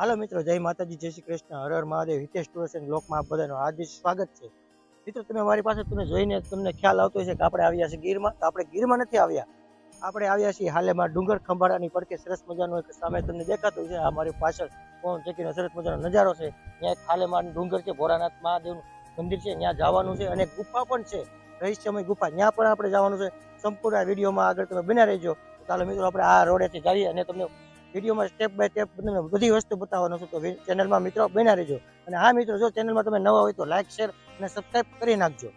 હાલો મિત્રો, જય માતાજી, જય શ્રી કૃષ્ણ. હર હર મહાદેવ, હિતેશ ટુર્સ એન્ડ બ્લોકમાં બધાનું હાર્દિક સ્વાગત છે. મિત્રો, તમે મારી પાસે તમે જોઈને તમને ખ્યાલ આવતો હશે કે આપણે આવ્યા છીએ ગીરમાં. તો આપણે ગીરમાં નથી આવ્યા. આપણે આવ્યા છીએ હાલેમાં ડુંગર ખંભાળાની પડકે સરસ મજાનો એક સામે તમને દેખાતું છે. આ મારી પાછળ પવન ચકીનો સરસ મજાનો નજારો છે. ત્યાં એક હાલેમાં ડુંગર છે ભોરાનાથ મહાદેવનું મંદિર છે, ત્યાં જવાનું છે અને ગુફા પણ છે. રહસ્યમય ગુફા, ત્યાં પણ આપણે જવાનું છે. સંપૂર્ણ વિડીયોમાં આગળ તમે બન્યા રહેજો. ચાલો મિત્રો, આપણે આ રોડેથી જઈએ અને તમને વિડીયોમાં સ્ટેપ બાય સ્ટેપ બધી વસ્તુ બતાવવાનો છું તો ચેનલમાં મિત્રો બન્યા રહેજો. અને હા મિત્રો, જો ચેનલમાં તમે નવા હોય તો લાઈક શેર અને સબસ્ક્રાઈબ કરી નાખજો.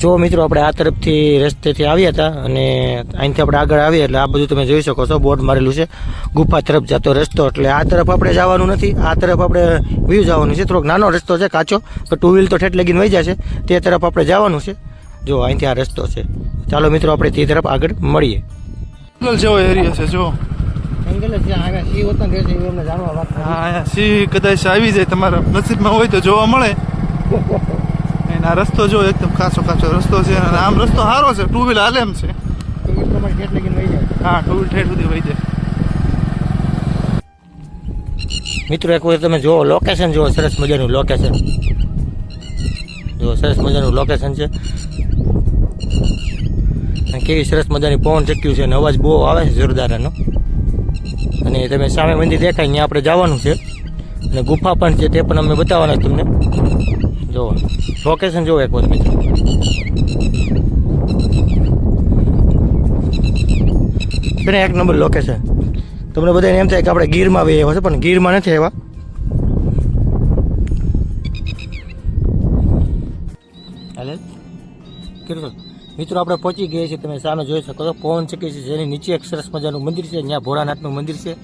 જો મિત્રો, આપણે આ તરફથી રસ્તેથી આવ્યા હતા અને અહીંથી આપણે આગળ આવીએ એટલે આ બધું તમે જોઈ શકો છો. બોર્ડ મારેલું છે. ગુફા તરફ જતો રસ્તો. એટલે આ તરફ આપણે જવાનું નથી. આ તરફ આપણે વ્યૂ જવાનું છે. થોડોક નાનો રસ્તો છે, કાચો. તો ટુ વ્હીલ તો ઠેઠ લગીને વહી જશે. તે તરફ આપણે જવાનું છે. જો અહીંથી આ રસ્તો છે. ચાલો મિત્રો, આપણે તે તરફ આગળ મળીએ. જેવો એરિયા છે, જો. હા સિંહ કદાચ આવી જાય તમારા નસીબમાં હોય તો જોવા મળે. એના રસ્તો જો એકદમ કાચો કાચો રસ્તો છે અને આમ રસ્તો સારો છે ટુ વ્હીલ હાલે એમ છે. હા ટુ વ્હીલ ઠેઠ સુધી વહી જાય. મિત્રો એક વખત તમે જુઓ લોકેશન જુઓ સરસ મજાનું લોકેશન જુઓ સરસ મજાનું લોકેશન છે. કેવી સરસ મજાની પવન ચક્યું છે અને અવાજ બહુ આવે છે જોરદારનો અને તમે સામે મંદિર દેખાય ત્યાં આપણે જવાનું છે. અને ગુફા પણ છે, તે પણ અમે બતાવવાના તમને. જો લોકેશન જુઓ એક વખત મિત્રો. બેન એક નંબર લોકેશન તમને બધાને એમ થાય કે આપણે ગીરમાં આવી આવ્યા છે, પણ ગીરમાં નથી આવ્યા. હાલે. કીધું મિત્રો, આપણે પહોંચી ગયા છીએ. તમે સામે જોઈ શકો છો, પવન ચકી છે, જેની નીચે એક સરસ મજાનું મંદિર છે. ત્યાં ભોળાનાથનું મંદિર છે.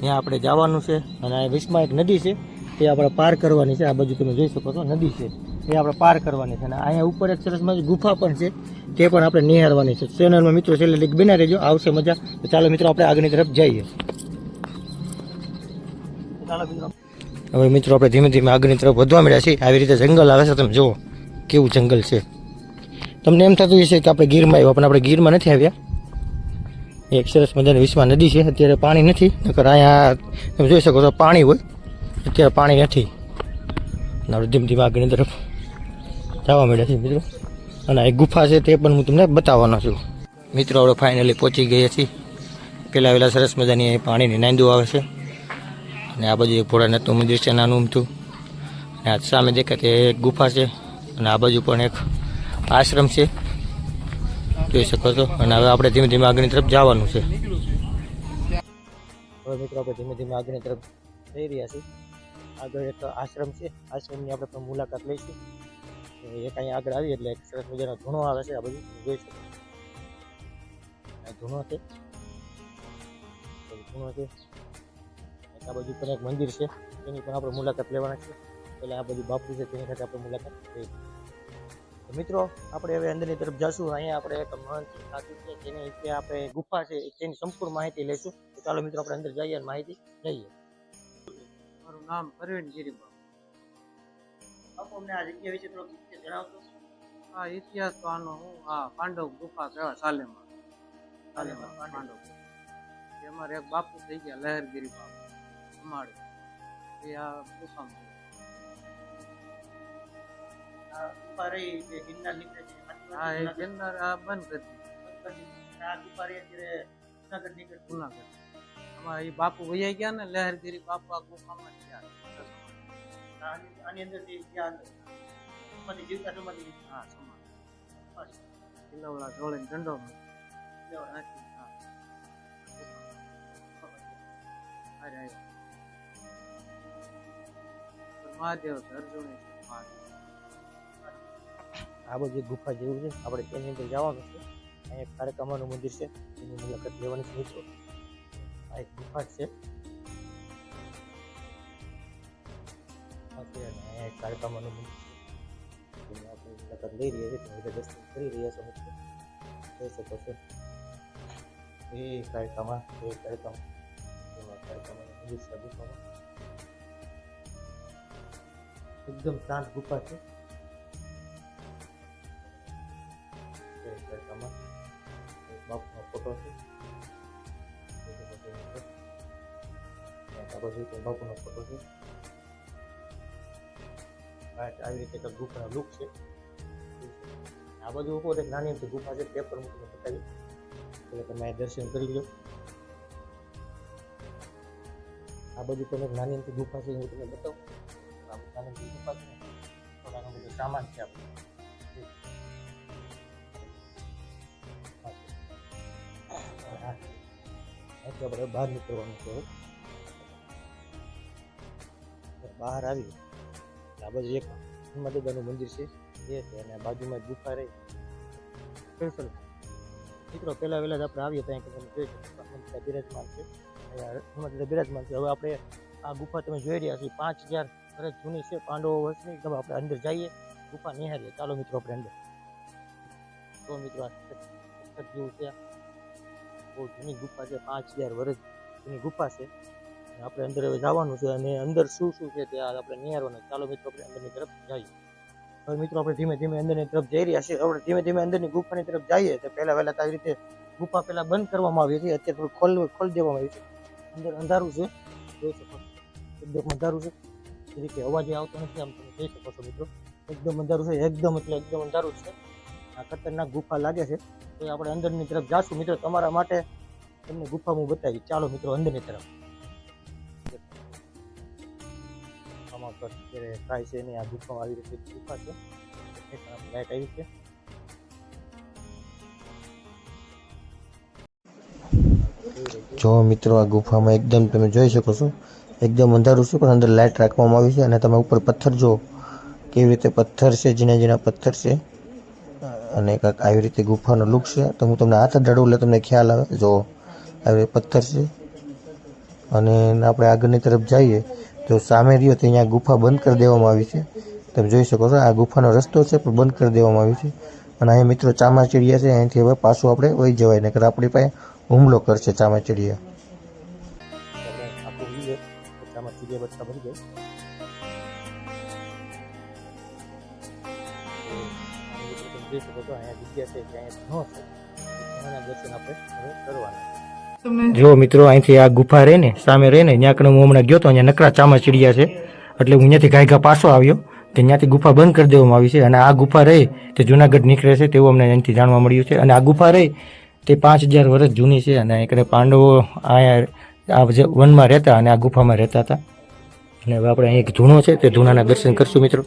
ત્યાં આપણે જવાનું છે. અને આ વિશ્વમાં એક નદી છે. તે આપણે પાર કરવાની છે. આ બાજુ તમે જોઈ શકો છો, નદી છે. એ આપણે પાર કરવાની છે. અને અહીંયા ઉપર એક સરસ મજાની ગુફા પણ છે. તે પણ આપણે નિહાળવાની છે. ચેનલમાં મિત્રો, છેલ્લે લીક બના રહેજો. આવશે મજા. તો ચાલો મિત્રો, આપણે આગળની તરફ જઈએ. ચાલો મિત્રો. હવે મિત્રો, આપણે ધીમે ધીમે આગળની તરફ વધવા મળ્યા છીએ. આવી રીતે જંગલ આવે છે. તમે જુઓ, કેવું જંગલ છે. તમને એમ થતું હશે કે આપણે ગીરમાં આવ્યા, પણ આપણે ગીરમાં નથી આવ્યા. એક સરસ મજાની વિશ્વા નદી છે, અત્યારે પાણી નથી, નકર અહીંયા તમે જોઈ શકો છો પાણી હોય, અત્યારે પાણી નથી. આપણે ધીમ ધીમ આગળની તરફ જવા મળ્યા છીએ મિત્રો. અને આ ગુફા છે તે પણ હું તમને બતાવવાનો છું. મિત્રો, આપણે ફાઇનલી પહોંચી ગયા છીએ. પહેલાં પહેલાં સરસ મજાની અહીં પાણીની નાંદુ આવે છે. અને આ બાજુ ભોળાનાથનું મંદિર છે નાનું અમથું. અને આ સામે દેખાય તે એક ગુફા છે. અને આ બાજુ પણ એક આશ્રમ છે. જોઈ શકો છો. અને હવે આપણે ધીમે ધીમે આગળની તરફ જવાનું છે. મિત્રો આપણે ધીમે ધીમે આગળની તરફ જઈ રહ્યા છીએ. આગળ એક આશ્રમ છે. આશ્રમની આપણે પણ મુલાકાત લઈશું. એક અહીંયા આગળ આવી એટલે એક સરસ મજાનો ધૂણો આવે છે આ બધું જોઈ શકો ધૂણો છે. ધૂણો છે. આ બાજુ પણ એક મંદિર છે. તેની પણ આપણે મુલાકાત લેવાના છે પહેલાં આ બધું બાપુ છે, તેની સાથે આપણે મુલાકાત લઈ તો મિત્રો આપણે હવે અંદરની તરફ જશું. અહીંયા આપણે એક મહંત છે જેની વિશે આપણે ગુફા છે તેની સંપૂર્ણ માહિતી લઈશું. તો ચાલો મિત્રો આપણે અંદર જઈએ અને માહિતી લઈએ. મારું નામ પરવીન ગિરીબા અમને આ જગ્યા વિશે થોડુંક જણાવશો? આ ઇતિહાસ તો આનો હું આ પાંડવ ગુફા કહેવાય સાલેમાં સાલેમાં પાંડવ એક બાપુ થઈ ગયા લહેરગીરી બાપુ અમારે. એ આ ગુફામાં. આ ગુફા રહી જે ગિરનાર નીકળે છે હા એ ગિરનાર આ બંધ કરી દીધી આ ગુફા રહી અત્યારે જુનાગઢ નીકળે છે. જુનાગઢ આમાં એ બાપુ વૈયા ગયા ને લહેરગીરી બાપુ આ ગુફામાં ગયા આની આની અંદરથી જ્યાં અંદર સમાધિ જીવતા સમાધિ હા સમાજ કિલ્લાવડા જોડીને દંડો નાખી હા હારે આવ્યો મહાદેવ છે અર્જુની છે મહાદેવ આ બધું એક ગુફા જેવું છે. આપણે તેની અંદર જવાનું છે. અહીંયા એક કાળકામાનું મંદિર છે. એની મુલાકાત લેવાની છે મિત્રો. આ એક ગુફા છે. અહીંયા એક કાળકામાનું મંદિર આપણે મુલાકાત લઈ રહ્યા છીએ. તમે શકો છો. એ કાળકામાં એ કાળકામાં કાળકામાનું મંદિર એકદમ શાંત ગુફા છે. છે એક બાપનો ફોટો છે બાપુ છે તે બાપુનો ફોટો છે આવી રીતે કંઈક ગુફાનો લુક છે આ બાજુ ઉપર એક નાની અમથી ગુફા છે તે પણ હું તમને બતાવી એટલે તમે દર્શન કરી લો આ બધું પણ એક નાની અમથી ગુફા છે હું તમને બતાવું આ નાની ગુફા છે થોડાનો બધો સામાન છે આપણે અહીંથી આપણે બહાર નીકળવાનું છે. બહાર આવી આ બાજુ એક હનુમાન મંદિર છે. એ છે અને બાજુમાં ગુફા રહી. ચલો મિત્રો પહેલાં વહેલા જ આપણે આવીએ ત્યાં તમે જોઈ બિરાજમાન છે. હનુમાન બિરાજમાન છે. હવે આપણે આ ગુફા તમે જોઈ રહ્યા છીએ પાંચ હજાર વર્ષ જૂની છે. પાંડવો વર્ષની. એકદમ આપણે અંદર જઈએ. ગુફા નિહાળીએ. ચાલો મિત્રો, આપણે અંદર. તો મિત્રો, આ જેવું છે. બહુ જૂની ગુફા છે, પાંચ હજાર વર્ષ જૂની ગુફા છે. આપણે અંદર હવે જવાનું છે અને અંદર શું શું છે તે આપણે નિહાળવાનું ચાલો મિત્રો, આપણે અંદરની તરફ જઈએ. હવે મિત્રો, આપણે ધીમે ધીમે અંદરની તરફ જઈ રહ્યા છીએ. આપણે ધીમે ધીમે અંદરની ગુફાની તરફ જઈએ તો પહેલાં વહેલા આવી રીતે ગુફા પહેલાં બંધ કરવામાં આવી હતી. અત્યારે થોડું ખોલ, ખોલી દેવામાં આવી છે. અંદર અંધારું છે. જોઈ શકો એકદમ અંધારું છે. એ રીતે અવાજ આવતો નથી. આમ તમે જોઈ શકો છો મિત્રો. એકદમ અંધારું છે. એકદમ એટલે એકદમ અંધારું છે. આ ખતરનાક ગુફા લાગે છે. તો આપણે અંદરની તરફ જાશું. મિત્રો, તમારા માટે તમને ગુફા હું બતાવી ચાલો મિત્રો, અંદરની તરફ. આમાં પર કાંઈ છે નહીં. આ ગુફામાં આવી રીતે ગુફા છે. લાઈટ આવી છે. જો મિત્રો, આ ગુફામાં એકદમ તમે જોઈ શકો છો. એકદમ અંધારું છે, પણ અંદર લાઇટ રાખવામાં આવી છે અને તમે ઉપર પથ્થર જો કેવી રીતે પથ્થર છે જીના જીના પથ્થર છે. અને કંઈક આવી રીતે ગુફાનો લુક છે, તો હું તમને હાથ અડાડું એટલે તમને ખ્યાલ આવે જો આવી પથ્થર છે. અને આપણે આગળની તરફ જઈએ, તો સામે રહ્યો તો અહીંયા ગુફા બંધ કરી દેવામાં આવી છે. તમે જોઈ શકો છો આ ગુફાનો રસ્તો છે, પણ બંધ કરી દેવામાં આવી છે. અને અહીંયા મિત્રો ચામાચીડિયા છે, અહીંથી હવે પાછું આપણે વહી જવાય નકર આપણી પાસે હુમલો કરશે ચામાચીડિયા. ચામાચીડિયા બધા બની જાય જોઈ શકો છો અહીંયા જગ્યા છે અહીંયા ઘણો છે એના દર્શન આપણે હવે કરવાના જો મિત્રો અહીંથી આ ગુફા રહે ને સામે રહે ને ત્યાં હું હમણાં ગયો તો અહીંયા નકરા ચામાચીડિયા છે. એટલે હું અહીંયાથી ગાયગા પાછો આવ્યો તે ત્યાંથી ગુફા બંધ કરી દેવામાં આવી છે. અને આ ગુફા રહે તે જુનાગઢ નીકળે છે તેવું અમને અહીંથી જાણવા મળ્યું છે. અને આ ગુફા રહે તે પાંચ હજાર વર્ષ જૂની છે. અને અહીં કણે પાંડવો અહીંયા આ જે વનમાં રહેતા અને આ ગુફામાં રહેતા હતા. અને હવે આપણે અહીં એક ધૂણો છે તે ધૂણાના દર્શન કરશું મિત્રો.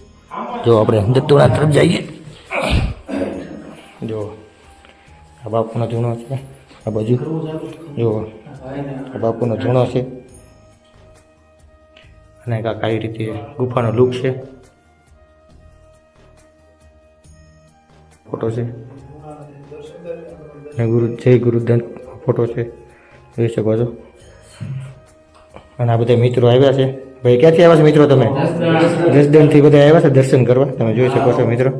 જો આપણે અંદર ધૂણા તરફ જઈએ. જો, આ બાપુનો જૂનો છે, આ બાજુ. જો, આ બાપુનો ઝૂણો છે. અને કાંઈક આવી રીતે ગુફાનો લુક છે. ફોટો છે. અને ગુરુ, જય ગુરુદંત ફોટો છે. જોઈ શકો છો. અને આ બધા મિત્રો આવ્યા છે. ભાઈ, ક્યાંથી આવ્યા છો મિત્રો તમે? જસદણથી બધા આવ્યા છે દર્શન કરવા. તમે જોઈ શકો છો મિત્રો.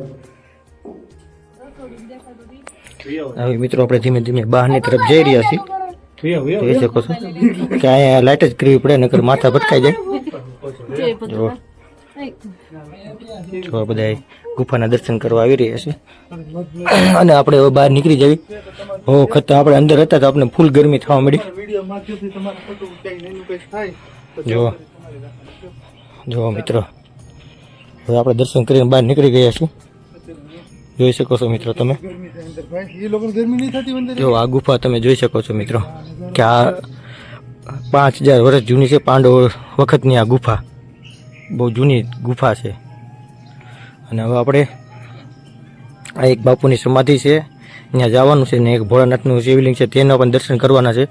હવે મિત્રો આપણે ધીમે ધીમે બહારની તરફ જઈ રહ્યા છીએ. જોઈ શકો છો કે અહીંયા લાઈટ જ કરવી પડે નકર માથા ભટકાઈ જાય. જો જો બધા ગુફાના દર્શન કરવા આવી રહ્યા છે. અને આપણે હવે બહાર નીકળી જવી. હો ખત આપણે અંદર હતા તો આપણે ફૂલ ગરમી થવા મળી. જો જો મિત્રો. હવે આપણે દર્શન કરીને બહાર નીકળી ગયા છીએ. જોઈ શકો છો મિત્રો તમે? જો, આ ગુફા તમે જોઈ શકો છો મિત્રો કે આ પાંચ હજાર વર્ષ જૂની છે પાંડવો વખતની આ ગુફા. બહુ જૂની ગુફા છે. અને હવે આપણે આ એક બાપુની સમાધિ છે. ત્યાં જવાનું છે ને એક ભોળાનાથનું શિવલિંગ છે, તેના પણ દર્શન કરવાના છે.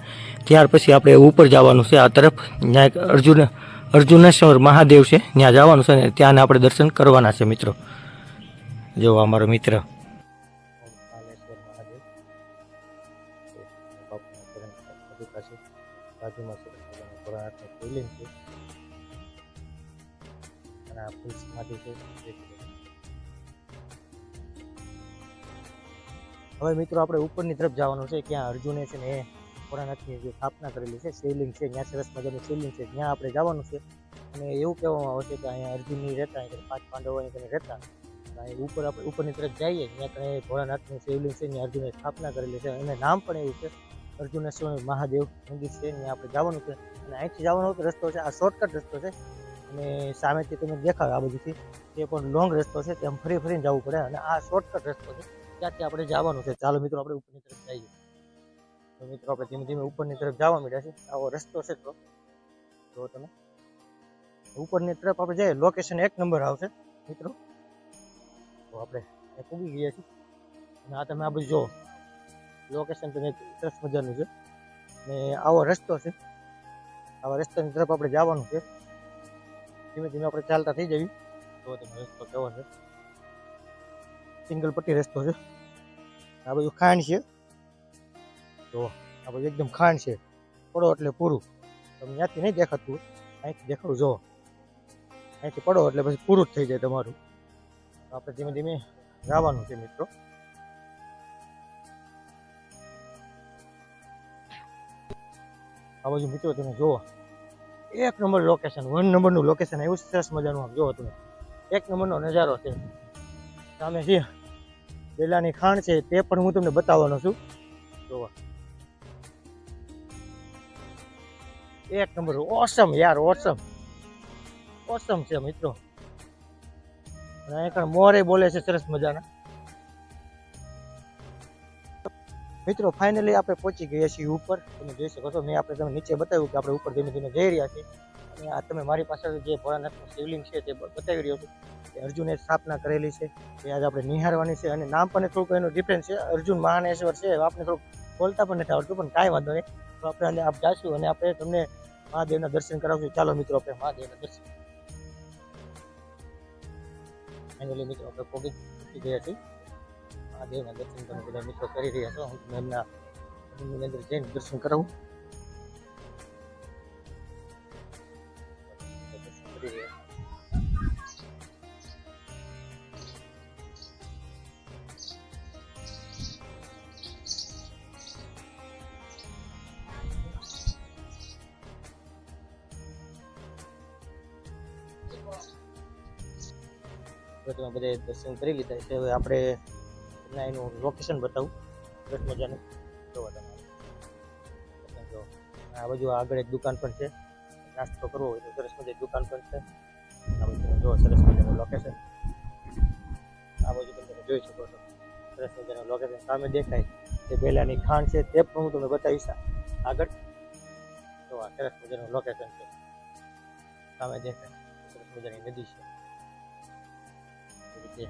ત્યાર પછી આપણે ઉપર જવાનું છે, આ તરફ. ત્યાં એક અર્જુન અર્જુનેશ્વર મહાદેવ છે. ત્યાં જવાનું છે ને ત્યાંના આપણે દર્શન કરવાના છે મિત્રો. જો અમારો મિત્ર. બાજુમાં છે હવે મિત્રો, આપણે ઉપરની તરફ જવાનું છે. ક્યાં અર્જુને છે ને એ જે સ્થાપના કરેલી છે, શિવલિંગ છે ત્યાં સરસ મજાનું શિવલિંગ છે, ત્યાં આપણે જવાનું છે. અને એવું કહેવામાં આવે છે કે અહીંયા અર્જુનની રહેતા, અહીંયા પાંચ પાંડવો અહીંયા રહેતા. ઉપર આપણે, ઉપરની તરફ જઈએ, ત્યાં કણે ભોળાનાથનું શિવલિંગ છે, ત્યાં અર્જુને સ્થાપના કરેલી છે, અને નામ પણ એવું છે અર્જુનેશ્વર મહાદેવ મંદિર છે, ત્યાં આપણે જવાનું છે, અને અહીંથી જવાનો રસ્તો છે, આ શોર્ટકટ રસ્તો છે, અને સામેથી તમે દેખાવ આ બધુંથી તે પણ લોંગ રસ્તો છે, તેમ ફરી ફરીને જવું પડે, અને આ શોર્ટકટ રસ્તો છે, ત્યાંથી આપણે જવાનું છે. ચાલો મિત્રો, આપણે ઉપરની તરફ જઈએ. તો મિત્રો, આપણે ધીમે ધીમે ઉપરની તરફ જવા માંડ્યા છે, આવો રસ્તો છે તો જો તમે. ઉપરની તરફ આપણે જઈએ લોકેશન એક નંબર આવશે, મિત્રો. તો આપણે પૂગી ગયા છીએ. અને આ તમે આ બધું જુઓ. લોકેશન તમે સરસ મજાનું છે. ને આવો રસ્તો છે. આવા રસ્તાની તરફ આપણે જવાનું છે. ધીમે ધીમે આપણે ચાલતા થઈ જવી તો તમે રસ્તો કેવો છે. સિંગલ પટ્ટી રસ્તો છે. આ બધું ખાંડ છે. તો આ બધું એકદમ ખાંડ છે. પડો એટલે પૂરું. તમને ત્યાંથી નહીં દેખાતું અહીંથી દેખાડું, જુઓ. અહીંથી પડો એટલે પછી પૂરું જ થઈ જાય તમારું. આપણે ધીમે ધીમે જવાનું છે મિત્રો. આ બાજુ મિત્રો તમે જુઓ. એક નંબર લોકેશન વન નંબરનું લોકેશન એવું સરસ મજાનું આમ જુઓ તમે. એક નંબરનો નજારો છે. સામે છે બેલાની ખાણ છે, તે પણ હું તમને બતાવવાનો છું. જોવા એક નંબર ઓસમ યાર ઓસમ ઓસમ છે મિત્રો. અને મોરે બોલે છે સરસ મજાના. મિત્રો ફાઇનલી આપણે પહોંચી ગયા છીએ ઉપર. તમે જોઈ શકો છો, મેં આપણે તમે નીચે બતાવ્યું કે આપણે ઉપર ધીમે ધીમે જઈ રહ્યા છીએ. અને આ તમે મારી પાછળ જે ભોળાનાથનું શિવલિંગ છે તે બતાવી રહ્યો છું કે અર્જુને સ્થાપના કરેલી છે. તે આજે આપણે નિહાળવાની છે અને નામ પણ થોડુંક એનું ડિફરન્સ છે. અર્જુન મહાનેશ્વર છે આપણે થોડુંક બોલતા પણ નથી આવડતું, પણ કાંઈ વાંધો નહીં. તો આપણે આપ જાશું અને આપણે તમને મહાદેવના દર્શન કરાવશું. ચાલો મિત્રો, આપણે મહાદેવના દર્શન ફાઇનલી મિત્રો આપણે પહોંચી ગયા છીએ. દેવના દર્શન તમે બધા મિત્રો કરી રહ્યા છો. હું તમને એમના મંદિરની જઈને દર્શન કરાવું. તો તમે બધે દર્શન કરી લીધા છે. હવે આપણે એનું લોકેશન બતાવું. સરસ મજાનું. જોવા તમે તમે જો, આ બાજુ આગળ એક દુકાન પણ છે. નાસ્તો કરવો હોય તો સરસ મજાની દુકાન પણ છે. આ બાજુ તમે જો, સરસ મજાનું લોકેશન આ બાજુ તમે જોઈ શકો છો. સરસ મજાનું લોકેશન સામે દેખાય. તે પહેલાંની ખાણ છે તે પણ હું તમને બતાવીશ આગળ. તો આ સરસ મજાનું લોકેશન છે. સામે દેખાય. સરસ મજાની નદી છે. છે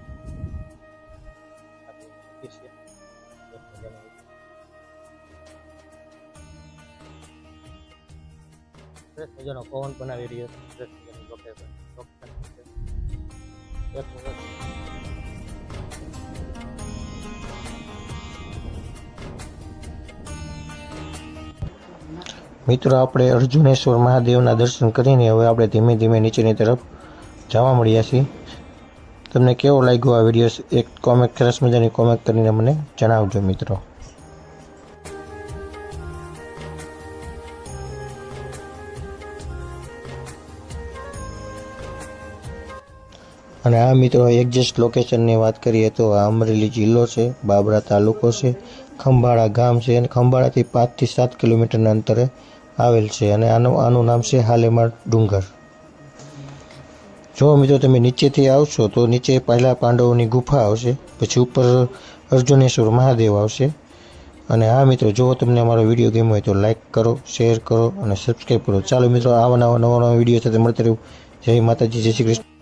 સરસ મજાનું પવન બનાવી રહ્યો છે સરસ મજાનું લોકેશન એક વખત મિત્રો, આપણે અર્જુનેશ્વર મહાદેવના દર્શન કરીને હવે આપણે ધીમે ધીમે નીચેની તરફ જવા મળ્યા છીએ. તમને કેવો લાગ્યો આ વીડિયો એક કોમેન્ટ સરસ મજાની કોમેન્ટ કરીને મને જણાવજો મિત્રો. અને આ મિત્રો એક્ઝેક્ટ લોકેશનની વાત કરીએ તો આ અમરેલી જિલ્લો છે, બાબરા તાલુકો છે, ખંભાળા ગામ છે અને ખંભાળાથી પાંચથી સાત કિલોમીટરના અંતરે આવેલ છે અને આનું આનું નામ છે હાલેમાળ ડુંગર. જો મિત્રો તમે નીચેથી આવશો, તો નીચે પહેલાં પાંડવોની ગુફા આવશે, પછી ઉપર અર્જુનેશ્વર મહાદેવ આવશે. અને હા મિત્રો, જો તમને અમારો વીડિયો ગમ્યો હોય તો લાઇક કરો શેર કરો અને સબસ્ક્રાઈબ કરો. ચાલો મિત્રો, આવા નવા નવા નવા વીડિયો સાથે મળતા રહ્યું જય માતાજી, જય શ્રી કૃષ્ણ.